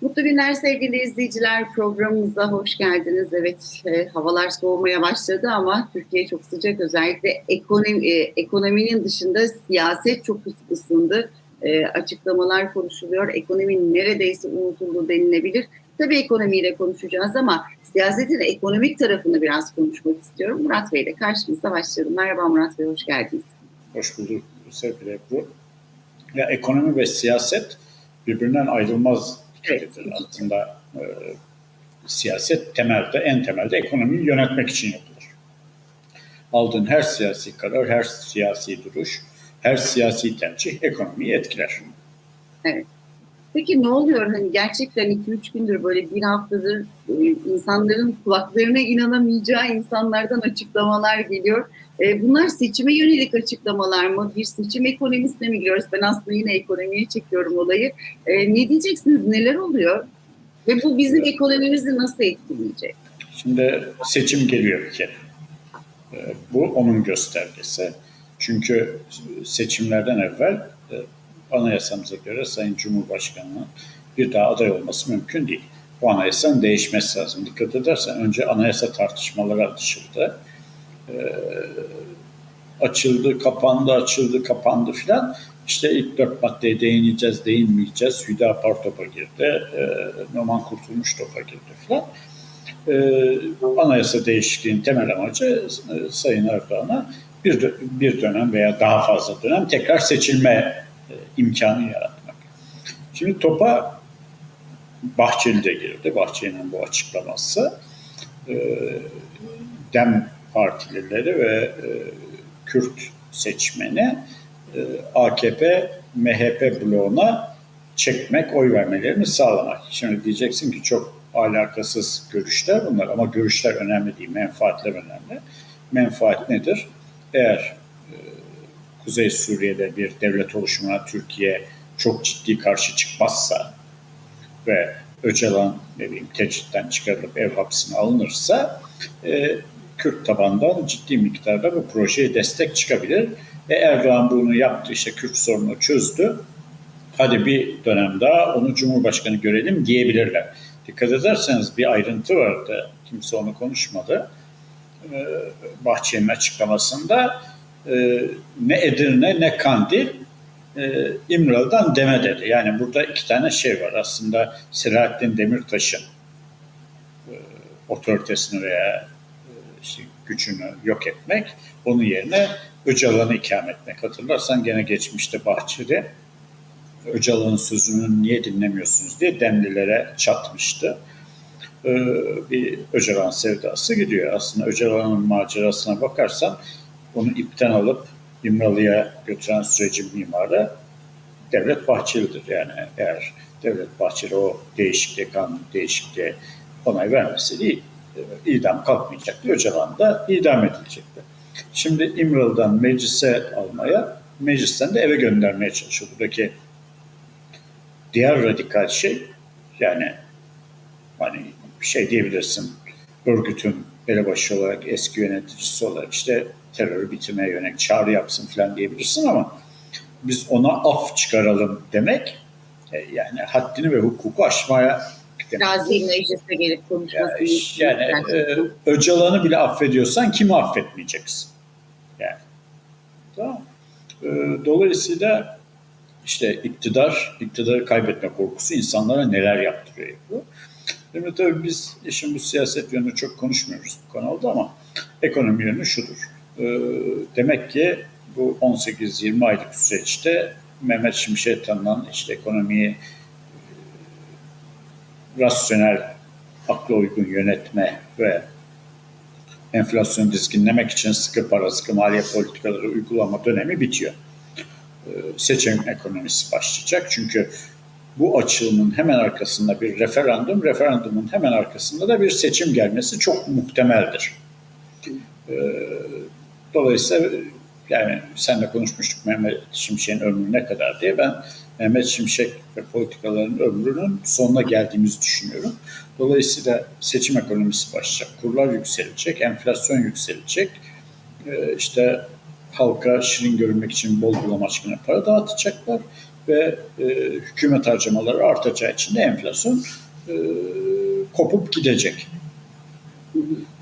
Mutlu günler sevgili izleyiciler. Programımıza hoş geldiniz. Evet, e, havalar soğumaya başladı ama Türkiye çok sıcak. Özellikle ekonomi, e, ekonominin dışında siyaset çok ısındı. E, açıklamalar konuşuluyor. Ekonomi neredeyse unutuldu denilebilir. Tabii ekonomiyle konuşacağız ama siyasetin ekonomik tarafını biraz konuşmak istiyorum. Murat Bey ile karşınızda başlayalım. Merhaba Murat Bey, hoş geldiniz. Hoş bulduk sevgili Ebru. Ya ekonomi ve siyaset birbirinden ayrılmaz ikilidir. Aslında e, siyaset temelde, en temelde ekonomiyi yönetmek için yapılır. Aldığın her siyasi karar, her siyasi duruş, her siyasi tercih ekonomiyi etkiler. Evet. Peki ne oluyor? Hani gerçekten 2-3 gündür böyle bir haftadır e, insanların kulaklarına inanamayacağı insanlardan açıklamalar geliyor. E, bunlar seçime yönelik açıklamalar mı? Bir seçim ekonomisine mi giriyoruz? Ben aslında yine ekonomiye çekiyorum olayı. E, ne diyeceksiniz? Neler oluyor? Ve bu bizim ekonomimizi nasıl etkileyecek? Şimdi seçim geliyor bir. Bu onun göstergesi. Çünkü seçimlerden evvel anayasamıza göre Sayın Cumhurbaşkanı'nın bir daha aday olması mümkün değil. Bu anayasanın değişmesi lazım. Dikkat edersen önce anayasa tartışmaları açıldı. Ee, açıldı, kapandı, açıldı, kapandı filan. İşte ilk dört maddeye değineceğiz, değinmeyeceğiz. Hüdapar topa girdi, e, Numan Kurtulmuş topa girdi filan. E, anayasa değişikliğinin temel amacı e, Sayın Erdoğan'a bir, bir dönem veya daha fazla dönem tekrar seçilme e, imkanı yaratmak. Şimdi topa Bahçeli de girdi. Bahçeli'nin bu açıklaması e, Dem partilileri ve e, Kürt seçmeni AKP MHP bloğuna çekmek, oy vermelerini sağlamak. Şimdi diyeceksin ki çok alakasız görüşler bunlar ama görüşler önemli değil, menfaatler önemli. Menfaat nedir? Eğer Kuzey Suriye'de bir devlet oluşumuna Türkiye çok ciddi karşı çıkmazsa ve Öcalan ne bileyim tecritten çıkarılıp ev hapsine alınırsa e, Kürt tabandan ciddi miktarda bu projeye destek çıkabilir. Ve Erdoğan bunu yaptı işte Kürt sorunu çözdü. Hadi bir dönem daha onu Cumhurbaşkanı görelim diyebilirler. Dikkat ederseniz bir ayrıntı vardı. Kimse onu konuşmadı. Ee, Bahçeli'nin açıklamasında e, ne Edirne ne Kandil e, İmralı'dan deme dedi. Yani burada iki tane şey var. Aslında Selahattin Demirtaş'ın e, otoritesini veya e, işte gücünü yok etmek, onun yerine Öcalan'ı ikame etmek. Hatırlarsan gene geçmişte Bahçeli Öcalan'ın sözünü niye dinlemiyorsunuz diye Demlilere çatmıştı. Ee, bir Öcalan sevdası gidiyor. Aslında Öcalan'ın macerasına bakarsan onu ipten alıp İmralı'ya götüren sürecin mimarı Devlet Bahçeli'dir. Yani eğer Devlet Bahçeli o değişikliğe, kanun değişikliğe onay vermeseydi e, idam kalkmayacaktı. Öcalan da idam edilecekti. Şimdi İmralı'dan meclise almaya, meclisten de eve göndermeye çalışıyor. Buradaki diğer radikal şey yani hani şey diyebilirsin örgütün elebaşı olarak eski yöneticisi olarak işte terörü bitirmeye yönelik çağrı yapsın falan diyebilirsin ama biz ona af çıkaralım demek e, yani haddini ve hukuku aşmaya Gazi meclise gelip konuşması. Yani, yani e, Öcalan'ı bile affediyorsan kimi affetmeyeceksin? Yani. Tamam. E, dolayısıyla işte iktidar, iktidarı kaybetme korkusu insanlara neler yaptırıyor bu. Şimdi tabii biz işin bu siyaset yönünü çok konuşmuyoruz bu kanalda ama ekonomi yönü şudur. Ee, demek ki bu 18-20 aylık süreçte Mehmet Şimşek tanınan işte ekonomiyi e, rasyonel, akla uygun yönetme ve enflasyonu dizginlemek için sıkı para, sıkı maliye politikaları uygulama dönemi bitiyor. Ee, seçim ekonomisi başlayacak. Çünkü bu açılımın hemen arkasında bir referandum, referandumun hemen arkasında da bir seçim gelmesi çok muhtemeldir. Dolayısıyla yani senle konuşmuştuk Mehmet Şimşek'in ömrü ne kadar diye ben Mehmet Şimşek ve politikaların ömrünün sonuna geldiğimizi düşünüyorum. Dolayısıyla seçim ekonomisi başlayacak, kurlar yükselecek, enflasyon yükselecek. Ee, işte halka şirin görünmek için bol bulamaçkına para dağıtacaklar ve e, hükümet harcamaları artacağı için de enflasyon e, kopup gidecek.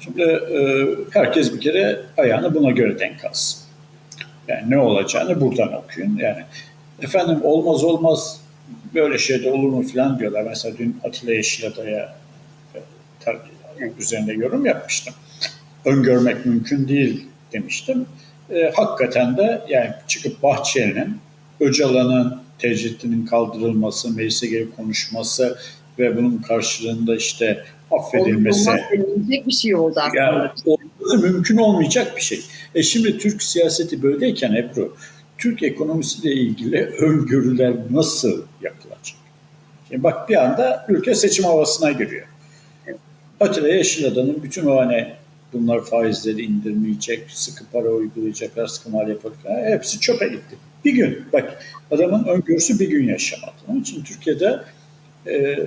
Şimdi e, herkes bir kere ayağını buna göre denk alsın. Yani ne olacağını buradan okuyun. Yani efendim olmaz olmaz böyle şey de olur mu falan diyorlar. Mesela dün Atilla Yeşilada'ya e, üzerinde yorum yapmıştım. Öngörmek mümkün değil demiştim. E, hakikaten de yani çıkıp Bahçeli'nin Öcalan'ın tecridinin kaldırılması, meclise gelip konuşması ve bunun karşılığında işte affedilmesi. Olmaz bir şey oldu aslında. Yani mümkün olmayacak bir şey. E şimdi Türk siyaseti böyleyken Ebru, Türk ekonomisiyle ilgili öngörüler nasıl yapılacak? Şimdi bak bir anda ülke seçim havasına giriyor. Atilla Yeşilada'nın bütün o hani bunlar faizleri indirmeyecek, sıkı para uygulayacaklar, sıkı maliye politikaları hepsi çöpe gitti. Bir gün, bak adamın öngörüsü bir gün yaşamadı. Onun için Türkiye'de e,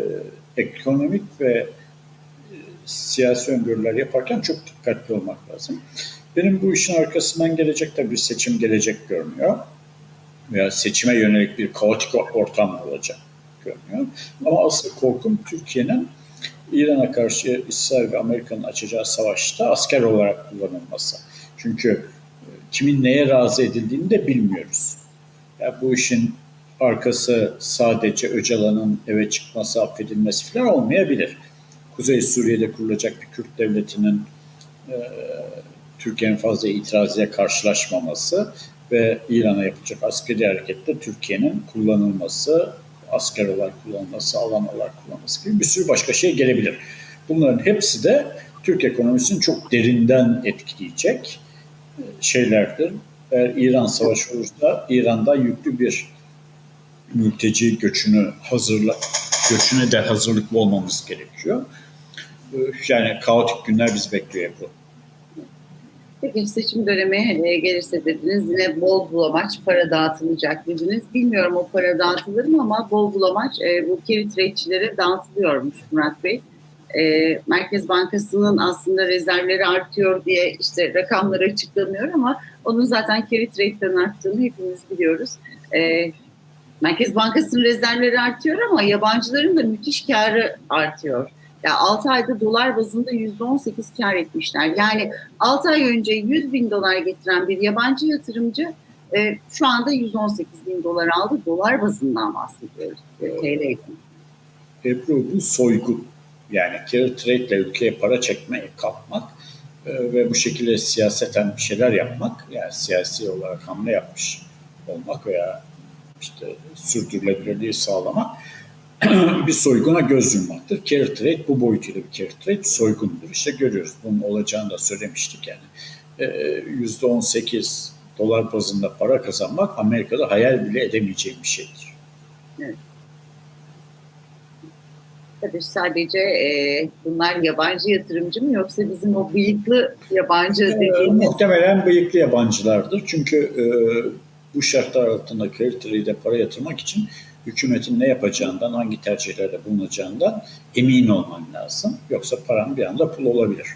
ekonomik ve siyasi öngörüler yaparken çok dikkatli olmak lazım. Benim bu işin arkasından gelecek de bir seçim gelecek görünüyor. Veya seçime yönelik bir kaotik ortam olacak görünüyor. Ama asıl korkum Türkiye'nin İran'a karşı İsrail ve Amerika'nın açacağı savaşta asker olarak kullanılması. Çünkü e, kimin neye razı edildiğini de bilmiyoruz. Yani bu işin arkası sadece Öcalan'ın eve çıkması, affedilmesi falan olmayabilir. Kuzey Suriye'de kurulacak bir Kürt devletinin e, Türkiye'nin fazla itirazıyla karşılaşmaması ve İran'a yapacak askeri harekette Türkiye'nin kullanılması, asker olarak kullanılması, alan olarak kullanılması gibi bir sürü başka şey gelebilir. Bunların hepsi de Türk ekonomisini çok derinden etkileyecek şeylerdir. Eğer İran savaşı olursa İran'da yüklü bir mülteci göçünü hazırla göçüne de hazırlıklı olmamız gerekiyor. Yani kaotik günler bizi bekliyor bu. Peki seçim dönemi e, gelirse dediniz yine bol bulamaç para dağıtılacak dediniz. Bilmiyorum o para dağıtılır mı ama bol bulamaç e, bu carry trade'çilere dağıtılıyormuş Murat Bey. E, Merkez Bankası'nın aslında rezervleri artıyor diye işte rakamları açıklanıyor ama onun zaten carry trade'den arttığını hepimiz biliyoruz. E, Merkez Bankası'nın rezervleri artıyor ama yabancıların da müthiş karı artıyor. Ya 6 ayda dolar bazında %18 kar etmişler. Yani 6 ay önce 100 bin dolar getiren bir yabancı yatırımcı e, şu anda 118 bin dolar aldı. Dolar bazından bahsediyoruz. E. Ebru bu soygun. Yani carry trade ile ülkeye para çekmeye kalkmak e, ve bu şekilde siyaseten bir şeyler yapmak, yani siyasi olarak hamle yapmış olmak veya işte sürdürülebilirliği sağlamak bir soyguna göz yummaktır. Carry trade bu boyutuyla bir carry trade soygundur. İşte görüyoruz. Bunun olacağını da söylemiştik yani. %18 dolar bazında para kazanmak Amerika'da hayal bile edemeyeceğim bir şeydir. Evet. Tabii sadece e, bunlar yabancı yatırımcı mı yoksa bizim o bıyıklı yabancı dediğimiz... E, muhtemelen bıyıklı yabancılardır. Çünkü e, bu şartlar altında trade'e para yatırmak için hükümetin ne yapacağından, hangi tercihlerde bulunacağından emin olman lazım. Yoksa paran bir anda pul olabilir.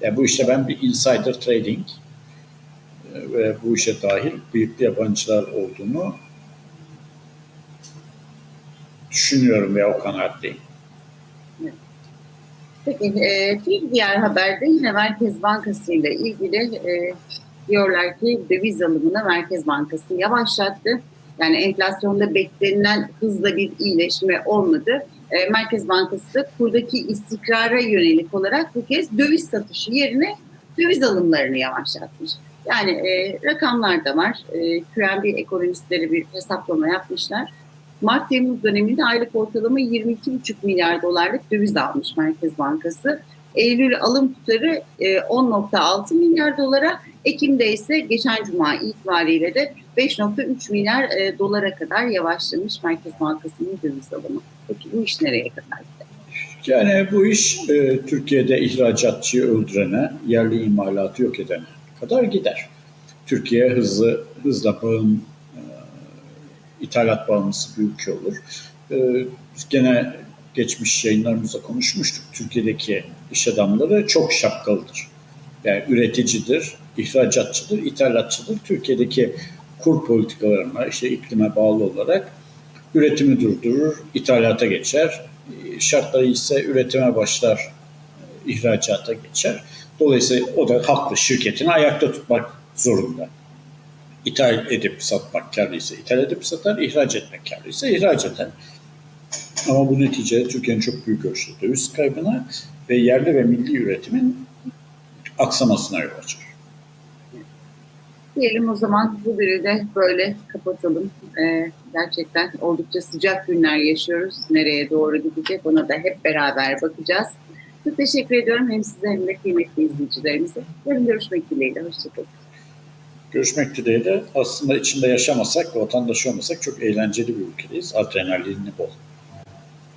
Yani bu işte ben bir insider trading e, ve bu işe dahil büyük yabancılar olduğunu düşünüyorum ve o kanaatteyim. Peki e, bir diğer haberde yine Merkez Bankası ile ilgili e, diyorlar ki döviz alımını Merkez Bankası yavaşlattı. Yani enflasyonda beklenilen hızla bir iyileşme olmadı. E, Merkez Bankası da kurdaki istikrara yönelik olarak bu kez döviz satışı yerine döviz alımlarını yavaşlatmış. Yani e, rakamlar da var. E, QNB ekonomistleri bir hesaplama yapmışlar. Mart-Temmuz döneminde aylık ortalama 22,5 milyar dolarlık döviz almış Merkez Bankası. Eylül alım tutarı 10.6 milyar dolara, Ekim'de ise geçen cuma itibariyle de 5.3 milyar e, dolara kadar yavaşlamış Merkez Bankası'nın döviz alımı. Peki bu iş nereye kadar gider? Yani bu iş e, Türkiye'de ihracatçıyı öldürene, yerli imalatı yok edene kadar gider. Türkiye hızlı hızla bağım, e, ithalat bağımlısı bir ülke olur. E, gene geçmiş yayınlarımızda konuşmuştuk. Türkiye'deki iş adamları çok şapkalıdır. Yani üreticidir, ihracatçıdır, ithalatçıdır. Türkiye'deki kur politikalarına, işte iklime bağlı olarak üretimi durdurur, ithalata geçer. Şartları ise üretime başlar, ihracata geçer. Dolayısıyla o da haklı şirketini ayakta tutmak zorunda. İthal edip satmak karlıysa ithal edip satar, ihraç etmek karlıysa ihraç eder. Ama bu neticede Türkiye'nin çok büyük ölçüde döviz kaybına ve yerli ve milli üretimin aksamasına yol açar. Diyelim o zaman bu biri de böyle kapatalım. Ee, gerçekten oldukça sıcak günler yaşıyoruz. Nereye doğru gidecek ona da hep beraber bakacağız. Çok teşekkür ediyorum hem size hem de kıymetli izleyicilerimize. Yarın görüşmek dileğiyle. Hoşçakalın. Görüşmek dileğiyle aslında içinde yaşamasak, vatandaş olmasak çok eğlenceli bir ülkedeyiz. Adrenalini bol.